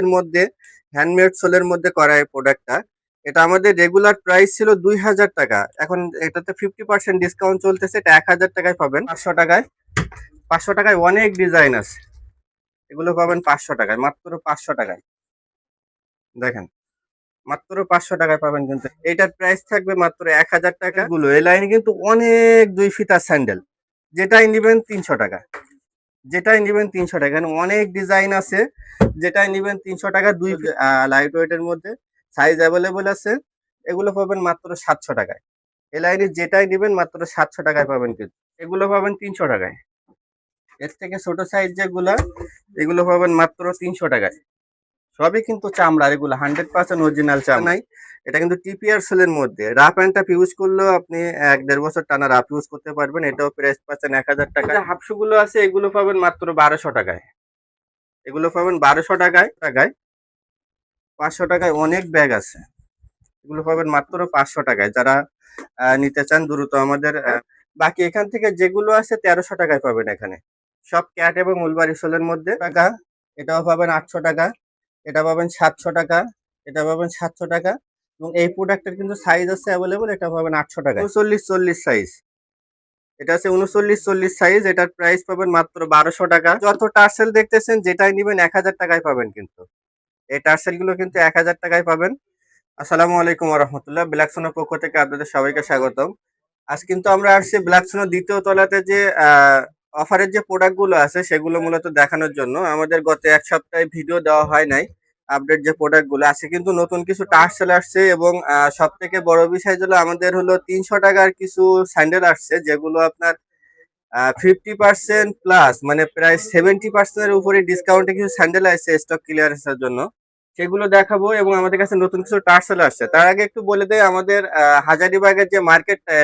এর মধ্যে হ্যান্ডমেড সোলের মধ্যে করা এই প্রোডাক্টটা এটা আমাদের রেগুলার প্রাইস ছিল দুই হাজার টাকা। এখন এটাতে ফিফটি পার্সেন্ট ডিসকাউন্ট চলতেছে, এটা এক হাজার টাকায় পাবেন। পাঁচশো টাকায়। পাঁচশো টাকায় অনেক ডিজাইন আছে। এগুলো পাবেন পাঁচশো টাকায়, মাত্র পাঁচশো টাকায়। দেখেন, মাত্র পাঁচশো টাকায় পাবেন কিন্তু। এটার প্রাইস থাকবে মাত্র এক হাজার টাকা। গুলো এই লাইনে কিন্তু অনেক দুই ফিতার স্যান্ডেল যেটাই নিবেন তিনশো টাকা। যেটাই নেবেন তিনশো টাকা। এখানে অনেক ডিজাইন আছে যেটাই নেবেন তিনশো টাকা দুই লাইট ওয়েটের মধ্যে। সাইজ অ্যাভেলেবল আছে এগুলো পাবেন মাত্র সাতশো টাকায়। এ লাইনে যেটাই নেবেন মাত্র সাতশো টাকায় পাবেন কিন্তু। এগুলো পাবেন তিনশো টাকায়। এর থেকে ছোট সাইজ যেগুলা এগুলো পাবেন মাত্র তিনশো টাকায়। সবই কিন্তু চামড়ার এগুলো হান্ড্রেড পার্সেন্ট অরিজিনাল চামড়াই এটা কিন্তু টিপিআর সেলের মধ্যে। রাফ অ্যান্ড টাফ ইউজ করলেও আপনি এক দেড় বছর টানা রাফ ইউজ করতে পারবেন। এটাও প্রাইস পাচ্ছেন এক হাজার টাকা হাফশু গুলো আছে এগুলো পাবেন মাত্র বারোশো টাকায়। এগুলো পাবেন বারোশো টাকায় টাকায়। পাঁচশো টাকায় অনেক ব্যাগ আছে। এগুলো পাবেন মাত্র পাঁচশো টাকায়। যারা নিতে চান দ্রুত আমাদের বাকি এখান থেকে যেগুলো আছে তেরোশো টাকায় পাবেন এখানে। সব ক্যাট এবং উলবারি সোলের মধ্যে। টাকা এটাও পাবেন আটশো টাকা। এটা পাবেন সাতশো টাকা এটা পাবেন সাতশো টাকা এবং এই প্রোডাক্টের কিন্তু সাইজ আছে অ্যাভেলেবল এটা পাবেন আটশো টাকা। উনচল্লিশ চল্লিশ সাইজ এটা আছে উনচল্লিশ চল্লিশ সাইজ এটার প্রাইস পাবেন মাত্র বারোশো টাকা। যত টার্সেল দেখতেছেন যেটাই নিবেন এক হাজার টাকায় পাবেন কিন্তু। এই টার্সেলগুলো কিন্তু এক হাজার টাকায় পাবেন। আসসালামু আলাইকুম রহমতুল্লাহ ব্ল্যাক সোনার পক্ষ থেকে আপনাদের সবাইকে স্বাগতম। আজ কিন্তু আমরা আসছি ব্ল্যাক সোনার দ্বিতীয় তলাতে যে অফারের যে প্রোডাক্টগুলো আছে, সেগুলো মূলত দেখানোর জন্য। আমাদের গত এক সপ্তাহে ভিডিও দেওয়া হয় নাই, আপডেট যে প্রোডাক্টগুলো আছে, কিন্তু নতুন কিছু টার্সেল আসছে এবং সব থেকে বড় বিষয় হলো আমাদের হলো তিনশো টাকার কিছু স্যান্ডেল আসছে, যেগুলো আপনার ফিফটি পার্সেন্ট প্লাস মানে প্রায় সেভেন্টি পার্সেন্টের উপরে ডিসকাউন্টে কিছু স্যান্ডেল আসছে স্টক ক্লিয়ারেন্সের জন্য। সেগুলো দেখাবো এবং আমাদের কাছে নতুন কিছু টার্সেল আসছে। তার আগে একটু বলে দেয় আমাদের হাজারিবাগের যে মার্কেটটা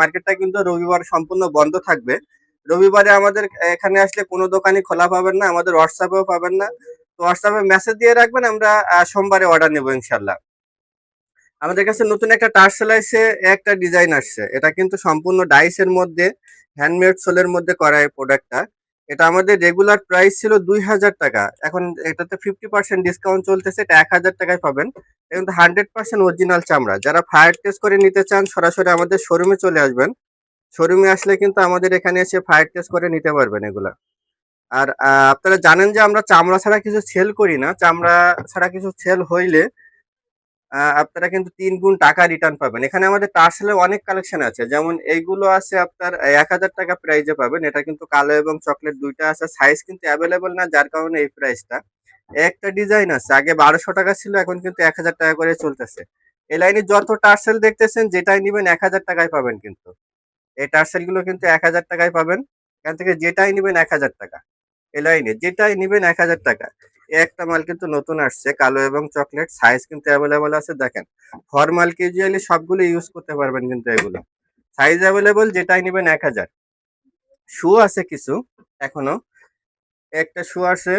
মার্কেটটা কিন্তু রবিবার সম্পূর্ণ বন্ধ থাকবে। রবিবারে আমাদের এখানে আসলে কোনো দোকানই খোলা পাবেন না, আমাদের হোয়াটসঅ্যাপেও পাবেন না। তো হোয়াটসঅ্যাপে মেসেজ দিয়ে রাখবেন, আমরা সোমবারে অর্ডার নেব ইনশাল্লাহ আমাদের কাছে নতুন একটা টার্সেল আসছে, একটা ডিজাইন আসছে। এটা কিন্তু সম্পূর্ণ ডাইসের মধ্যে হ্যান্ডমেড সোলের মধ্যে করা এই প্রোডাক্টটা এটা আমাদের রেগুলার প্রাইস ছিল দুই হাজার টাকা। এখন এটাতে ফিফটি পার্সেন্ট ডিসকাউন্ট চলতেছে, এটা এক হাজার টাকায় পাবেন। এটা কিন্তু হান্ড্রেড পার্সেন্ট অরিজিনাল চামড়া। যারা ফায়ার টেস্ট করে নিতে চান, সরাসরি আমাদের শোরুমে চলে আসবেন। শোরুমে আসলে কিন্তু আমাদের এখানে এসে ফায়ার টেস্ট করে নিতে পারবেন এগুলা। আর আপনারা জানেন যে আমরা চামড়া ছাড়া কিছু সেল করি না। চামড়া ছাড়া কিছু সেল হইলে আপনারা কিন্তু তিন গুণ টাকা রিটার্ন পাবেন। এখানে আমাদের টার্সেলে অনেক কালেকশন আছে। যেমন এইগুলো আছে আপনার এক হাজার টাকা প্রাইজে পাবেন। এটা কিন্তু কালো এবং চকলেট দুইটা আছে। সাইজ কিন্তু অ্যাভেলেবল না, যার কারণে এই প্রাইসটা একটা ডিজাইন আছে। আগে বারোশো টাকা ছিল, এখন কিন্তু এক হাজার টাকা করে চলতেছে। এই লাইনে যত টার্সেল দেখতেছেন, যেটাই নিবেন, এক হাজার টাকায় পাবেন কিন্তু। এই টার্সেলগুলো কিন্তু এক হাজার টাকায় পাবেন। এখান থেকে যেটাই নিবেন এক হাজার টাকা। এই লাইনে যেটাই নিবেন এক হাজার টাকা। একটা মাল কিন্তু নতুন আসছে, কালো এবং চকলেট সাইজ কিন্তু অ্যাভেলেবল আছে, দেখেন। ফর্মাল ক্যাজুয়ালি সবগুলো ইউজ করতে পারবেন কিন্তু এগুলো। সাইজ অ্যাভেলেবল যেটাই নিবেন এক হাজার। শু আছে কিছু, এখনও। একটা শু আছে।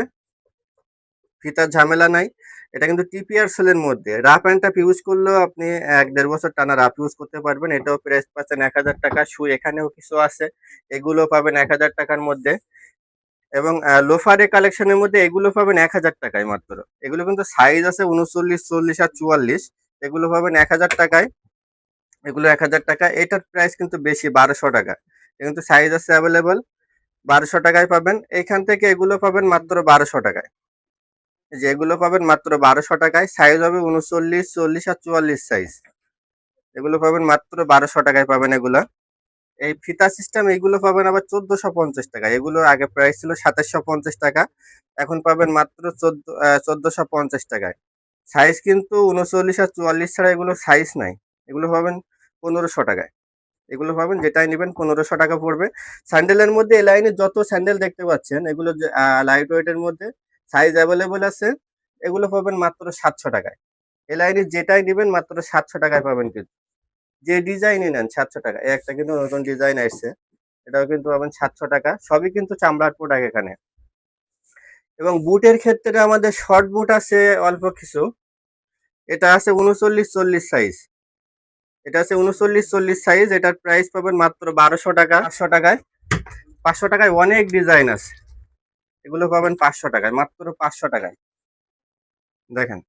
ফিতার ঝামেলা নাই। এটা কিন্তু টিপিআর সেলের মধ্যে। রাফ অ্যান্ড টাফ ইউজ করলেও আপনি এক দেড় বছর টানা রাফ ইউজ করতে পারবেন। এটাও প্রাইস পাচ্ছেন এক হাজার টাকা। শু এখানেও কিছু আছে। এগুলো পাবেন এক হাজার টাকার মধ্যে। এবং লোফারে কালেকশনের মধ্যে এগুলো পাবেন এক হাজার টাকায় মাত্র। এগুলো কিন্তু সাইজ আছে উনচল্লিশ, চল্লিশ আর চুয়াল্লিশ। এগুলো পাবেন এক হাজার টাকায়। এগুলো এক হাজার টাকা। এটার প্রাইস কিন্তু বেশি, বারোশো টাকা। কিন্তু সাইজ আছে অ্যাভেলেবল বারোশো টাকায় পাবেন। এখান থেকে এগুলো পাবেন মাত্র বারোশো টাকায়। এই যে এগুলো পাবেন মাত্র বারোশো টাকায়। সাইজ হবে উনচল্লিশ, চল্লিশ আর চুয়াল্লিশ সাইজ এগুলো পাবেন মাত্র বারোশো টাকায় পাবেন এগুলা। এই ফিতা সিস্টেম এগুলো পাবেন আবার চোদ্দশো পঞ্চাশ টাকা এগুলো আগে প্রাইস ছিল সাতাশশো পঞ্চাশ টাকা, এখন পাবেন মাত্র চোদ্দ চোদ্দশো পঞ্চাশ টাকায়। সাইজ কিন্তু উনচল্লিশ আর চুয়াল্লিশ ছাড়া এগুলো সাইজ নাই। এগুলো পাবেন পনেরোশো টাকায়। এগুলো পাবেন যেটাই নেবেন পনেরোশো টাকা পড়বে। স্যান্ডেলের মধ্যে এই লাইনে যত স্যান্ডেল দেখতে পাচ্ছেন, এগুলো লাইট ওয়েটের মধ্যে সাইজ অ্যাভেলেবল আছে, এগুলো পাবেন মাত্র সাতশো টাকায়। এই লাইনে যেটাই নেবেন মাত্র সাতশো টাকায় পাবেন কিন্তু। যে ডিজাইনই নেন সাতশো টাকা একটা কিন্তু নতুন ডিজাইন আসছে, এটাও কিন্তু পাবেন সাতশো টাকা, সবই কিন্তু চামড়ার প্রোডাক্ট এখানে। এবং বুটের ক্ষেত্রে আমাদের শর্ট বুট আছে অল্প কিছু, এটা আছে উনচল্লিশ চল্লিশ সাইজ এটা আছে উনচল্লিশ চল্লিশ সাইজ এটার প্রাইস পাবেন মাত্র বারোশো টাকা আটশো টাকায়। পাঁচশো টাকায় অনেক ডিজাইন আছে। এগুলো পাবেন পাঁচশো টাকায়, মাত্র পাঁচশো টাকায়। দেখেন,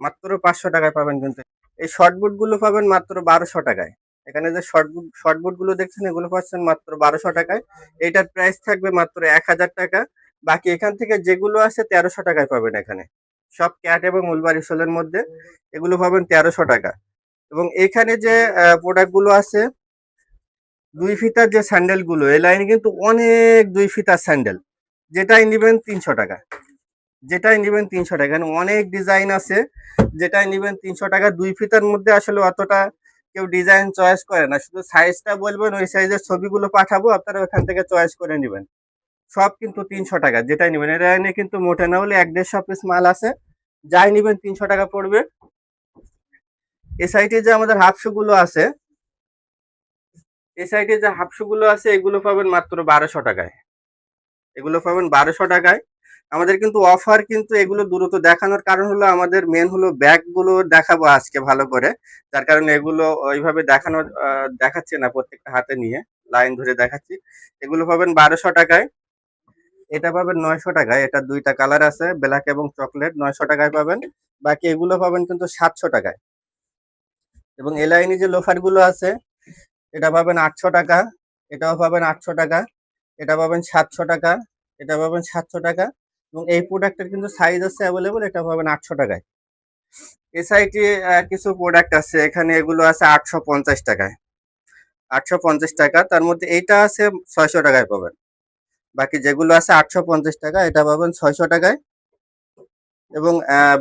মাত্র পাঁচশো টাকায় পাবেন কিন্তু। এই শর্ট বুটগুলো পাবেন মাত্র বারোশো টাকায়। এখানে যে শর্ট বুট শর্ট দেখছেন, এগুলো পাচ্ছেন মাত্র বারোশো টাকায়। এটার প্রাইস থাকবে মাত্র এক হাজার টাকা। বাকি এখান থেকে যেগুলো আছে তেরোশো টাকায় পাবেন এখানে। সব ক্যাট এবং উলবারি সোলের মধ্যে এগুলো পাবেন তেরোশো টাকা। এবং এখানে যে প্রোডাক্টগুলো আছে, দুই ফিতার যে স্যান্ডেলগুলো, এই লাইনে কিন্তু অনেক দুই ফিতার স্যান্ডেল যেটাই নেবেন তিনশো টাকা। যেটাই নেবেন তিনশো টাকা। অনেক ডিজাইন আছে। যেটাই নেবেন তিনশো টাকা। দুই ফিতার মধ্যে আসলে অতটা কেউ ডিজাইন চয়েস করে না। শুধু সাইজটা বলবেন, ওই সাইজের ছবিগুলো পাঠাবো, আপনারা ওখান থেকে চয়েস করে নেবেন। সব কিন্তু তিনশো টাকা। যেটাই নেবেন এটা এনে কিন্তু মোটে না হলে এক দেড়শো পিস মাল আছে। যাই নেবেন, তিনশো টাকা পড়বে। এ সাইডে যে আমাদের হাফশো গুলো আছে, এ সাইডে যে হাফশো গুলো আছে, এগুলো পাবেন মাত্র বারোশো টাকায়। এগুলো পাবেন বারোশো টাকায়। আমাদের কিন্তু অফার কিন্তু এগুলো দ্রুত দেখানোর কারণ হলো আমাদের মেন হলো ব্যাগগুলো দেখাবো আজকে ভালো করে। যার কারণে এগুলো ওইভাবে দেখানো দেখাচ্ছে না প্রত্যেকটা হাতে নিয়ে লাইন ধরে দেখাচ্ছি। এগুলো পাবেন বারোশো টাকায়। এটা পাবেন নয়শো টাকায়। এটা দুইটা কালার আছে ব্ল্যাক এবং চকলেট নয়শো টাকায় পাবেন। বাকি এগুলো পাবেন কিন্তু সাতশো টাকায়। এবং এলাইনি যে লোফারগুলো আছে, এটা পাবেন আটশো টাকা। এটাও পাবেন আটশো টাকা। এটা পাবেন সাতশো টাকা, এটা পাবেন সাতশো টাকা এবং এই প্রোডাক্টের কিন্তু সাইজ আছে অ্যাভেলেবল এটা পাবেন আটশো টাকায়। এ কিছু প্রোডাক্ট আছে, এখানে এগুলো আছে আটশো পঞ্চাশ টাকায়। আটশো পঞ্চাশ টাকা, তার মধ্যে এইটা আছে ছয়শো টাকায় পাবেন। বাকি যেগুলো আছে আটশো পঞ্চাশ টাকা, এটা পাবেন ছয়শো টাকায়। এবং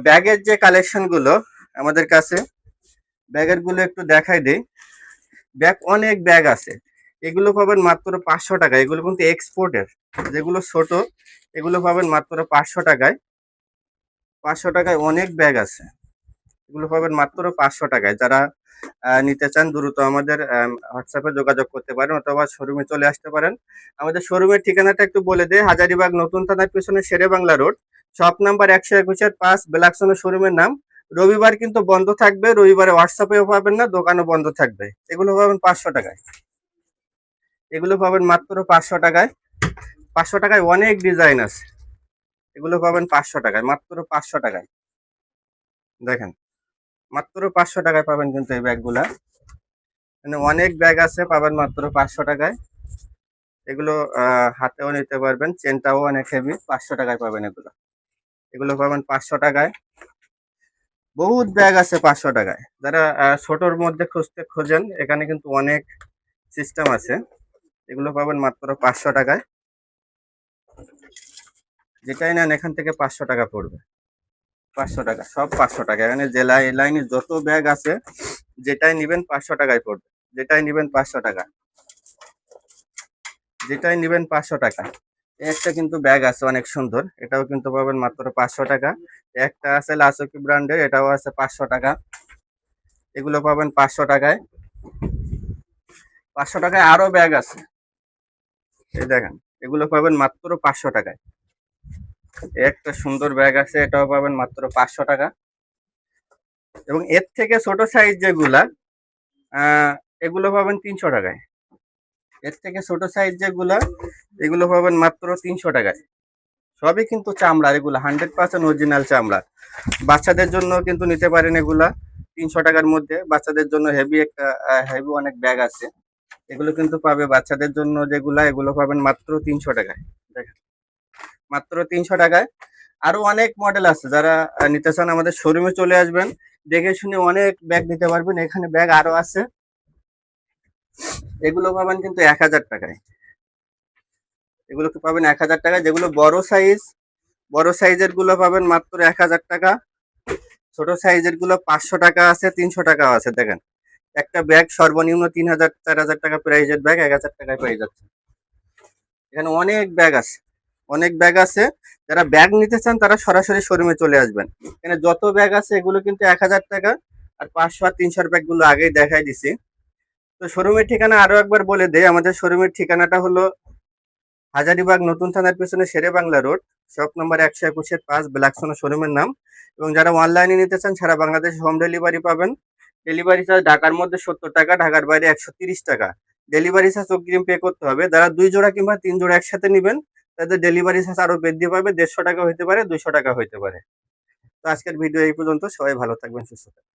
ব্যাগের যে কালেকশনগুলো আমাদের কাছে ব্যাগেরগুলো একটু দেখাই দিই। ব্যাগ, অনেক ব্যাগ আছে। এগুলো পাবেন মাত্র পাঁচশো টাকা এগুলো কিন্তু এক্সপোর্টের। যেগুলো ছোট, এগুলো পাবেন মাত্র পাঁচশো টাকায়। পাঁচশো টাকায় অনেক ব্যাগ আছে। এগুলো পাবেন মাত্র পাঁচশো টাকায়। যারা নিতে চান দ্রুত আমাদের হোয়াটসঅ্যাপে যোগাযোগ করতে পারেন অথবা শোরুমে চলে আসতে পারেন। আমাদের শোরুমের ঠিকানাটা একটু বলে দেয় হাজারিবাগ নতুন থানার পিছনে Shere Bangla road. Shop number একশো একুশের পাঁচ বেলাকসনের শোরুমের নাম। রবিবার কিন্তু বন্ধ থাকবে। রবিবারে হোয়াটসঅ্যাপেও পাবেন না, দোকানও বন্ধ থাকবে। এগুলো পাবেন পাঁচশো টাকায়। এগুলো পাবেন মাত্র পাঁচশো টাকায়। পাঁচশো টাকায় অনেক ডিজাইন আছে। এগুলো পাবেন পাঁচশো টাকায়, মাত্র পাঁচশো টাকায়। দেখেন, মাত্র পাঁচশো টাকায় পাবেন কিন্তু এই ব্যাগগুলা। মানে অনেক ব্যাগ আছে, পাবেন মাত্র পাঁচশো টাকায়। এগুলো হাতেও নিতে পারবেন, চেনটাও অনেক হেভি পাঁচশো টাকায় পাবেন এগুলো। এগুলো পাবেন পাঁচশো টাকায়। বহুত ব্যাগ আছে পাঁচশো টাকায়। যারা ছোটোর মধ্যে খুঁজতে খোঁজেন, এখানে কিন্তু অনেক সিস্টেম আছে। এগুলো পাবেন মাত্র পাঁচশো টাকায়। যেটাই নেন এখান থেকে পাঁচশো টাকা পড়বে। পাঁচশো টাকা, সব পাঁচশো টাকা। এখানে যে লাই- লাইনে যত ব্যাগ আছে, যেটাই নিবেন পাঁচশো টাকায় পড়বে। যেটাই নিবেন পাঁচশো টাকা। যেটাই নিবেন পাঁচশো টাকা। একটা কিন্তু ব্যাগ আছে অনেক সুন্দর। এটাও কিন্তু পাবেন মাত্র পাঁচশো টাকা। একটা আছে লাসকি ব্র্যান্ডের, এটাও আছে পাঁচশো টাকা। এগুলো পাবেন পাঁচশো টাকায়। পাঁচশো টাকায় আরও ব্যাগ আছে। এই দেখেন, এগুলো পাবেন মাত্র পাঁচশো টাকায়। একটা সুন্দর ব্যাগ আছে, এটাও পাবেন মাত্র পাঁচশো টাকা। এবং এর থেকে ছোট সাইজ যেগুলা এগুলো পাবেন তিনশো টাকায়। এর থেকে ছোট সাইজ যেগুলা, এগুলো পাবেন মাত্র তিনশো টাকায়। সবই কিন্তু চামড়া, এগুলো হান্ড্রেড পার্সেন্ট অরিজিনাল চামড়া। বাচ্চাদের জন্য কিন্তু নিতে পারেন এগুলা তিনশো টাকার মধ্যে। বাচ্চাদের জন্য হেভি একটা হেভি অনেক ব্যাগ আছে। এগুলো কিন্তু পাবে বাচ্চাদের জন্য যেগুলা, এগুলো পাবেন মাত্র তিনশো টাকায়। দেখেন। মাত্র তিনশো টাকায়। আরও অনেক মডেল আছে যারা নিতে চান আমাদের শোরুমে চলে আসবেন। দেখে শুনে অনেক ব্যাগ নিতে পারবেন। এখানে ব্যাগ আরও আছে। এগুলো পাবেন কিন্তু এক হাজার টাকায়। এগুলো পাবেন এক হাজার টাকায়? যেগুলো বড় সাইজ বড় সাইজেরগুলো পাবেন মাত্র এক হাজার টাকা। ছোট সাইজেরগুলো পাঁচশো টাকা আছে, তিনশো টাকা আছে, দেখেন। একটা ব্যাগ সর্বনিম্ন তিন হাজার, চার হাজার টাকা প্রাইজের ব্যাগ এক হাজার টাকায় পেয়ে যাচ্ছে। এখানে অনেক ব্যাগ আছে। অনেক ব্যাগ আছে। যারা ব্যাগ নিতে চান, তারা সরাসরি শোরুমে চলে আসবেন। এখানে যত ব্যাগ আছে, এগুলো কিন্তু এক হাজার টাকা আর পাঁচশো আর তিনশোর ব্যাগগুলো আগেই দেখাই দিছি। তো শোরুমের ঠিকানা আরও একবার বলে দেয় আমাদের শোরুমের ঠিকানাটা হলো হাজারিবাগ নতুন থানার পেছনে Shere Bangla road shop number একশো একুশের পাঁচ ব্ল্যাকসোনা শোরুমের নাম। এবং যারা অনলাইনে নিতে চান, সারা বাংলাদেশ হোম ডেলিভারি পাবেন। ডেলিভারি চার্জ ঢাকার মধ্যে সত্তর টাকা, ঢাকার বাইরে একশো টাকা। ডেলিভারি চার্জ অগ্রিম পে করতে হবে। যারা দুই জোড়া কিংবা তিন জোড়া একসাথে নেবেন, তাদের ডেলিভারি চার্জ আরও বৃদ্ধি পাবে। দেড়শো টাকা হইতে পারে, দুইশো টাকা হইতে পারে। তো আজকের ভিডিও এই পর্যন্ত। সবাই ভালো থাকবেন, সুস্থ থাকবেন।